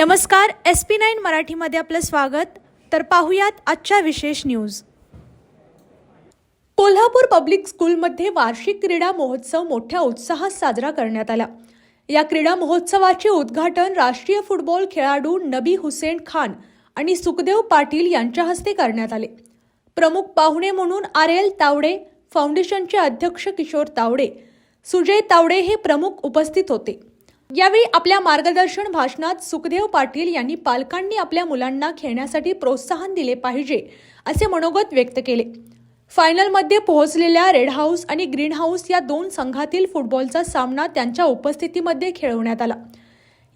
नमस्कार S P nine मराठीमध्ये आपलं स्वागत. तर पाहुयात आजच्या विशेष न्यूज. कोल्हापूर पब्लिक स्कूलमध्ये वार्षिक क्रीडा महोत्सव मोठ्या उत्साहात साजरा करण्यात आला. या क्रीडा महोत्सवाचे उद्घाटन राष्ट्रीय फुटबॉल खेळाडू नबी हुसेन खान आणि सुखदेव पाटील यांच्या हस्ते करण्यात आले. प्रमुख पाहुणे म्हणून आर एल तावडे फाउंडेशनचे अध्यक्ष किशोर तावडे सुजय तावडे हे प्रमुख उपस्थित होते. यावेळी आपल्या मार्गदर्शन भाषणात सुखदेव पाटील यांनी पालकांनी आपल्या मुलांना खेळण्यासाठी प्रोत्साहन दिले पाहिजे असे मनोगत व्यक्त केले. फायनलमध्ये पोहोचलेल्या रेड हाऊस आणि ग्रीन हाऊस या दोन संघातील फुटबॉलचा सामना त्यांच्या उपस्थितीमध्ये खेळवण्यात आला.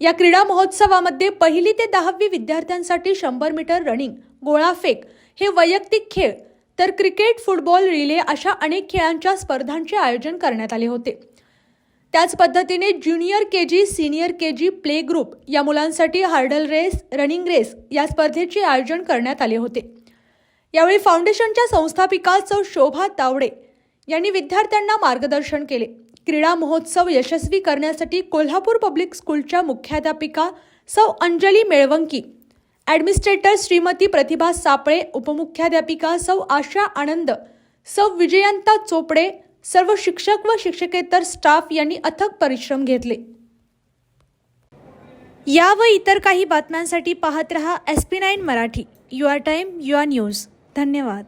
या क्रीडा महोत्सवामध्ये पहिली ते दहावी विद्यार्थ्यांसाठी शंभर मीटर रनिंग गोळाफेक हे वैयक्तिक खेळ तर क्रिकेट फुटबॉल रिले अशा अनेक खेळांच्या स्पर्धांचे आयोजन करण्यात आले होते. त्याच पद्धतीने junior K G senior K G play group या मुलांसाठी हार्डल रेस रनिंग रेस या स्पर्धेचे आयोजन करण्यात आले होते. यावेळी फाउंडेशनच्या संस्थापिका सौ शोभा तावडे यांनी विद्यार्थ्यांना मार्गदर्शन केले. क्रीडा महोत्सव यशस्वी करण्यासाठी कोल्हापूर पब्लिक स्कूलच्या मुख्याध्यापिका सौ अंजली मेळवंकी ॲडमिनिस्ट्रेटर श्रीमती प्रतिभा सापळे उपमुख्याध्यापिका सौ आशा आनंद सौ विजयंता चोपडे सर्व शिक्षक व शिक्षकेतर स्टाफ यांनी अथक परिश्रम घेतले. या व इतर काही बातम्यांसाठी पाहत रहा S P nine Marathi. Your time your news. धन्यवाद.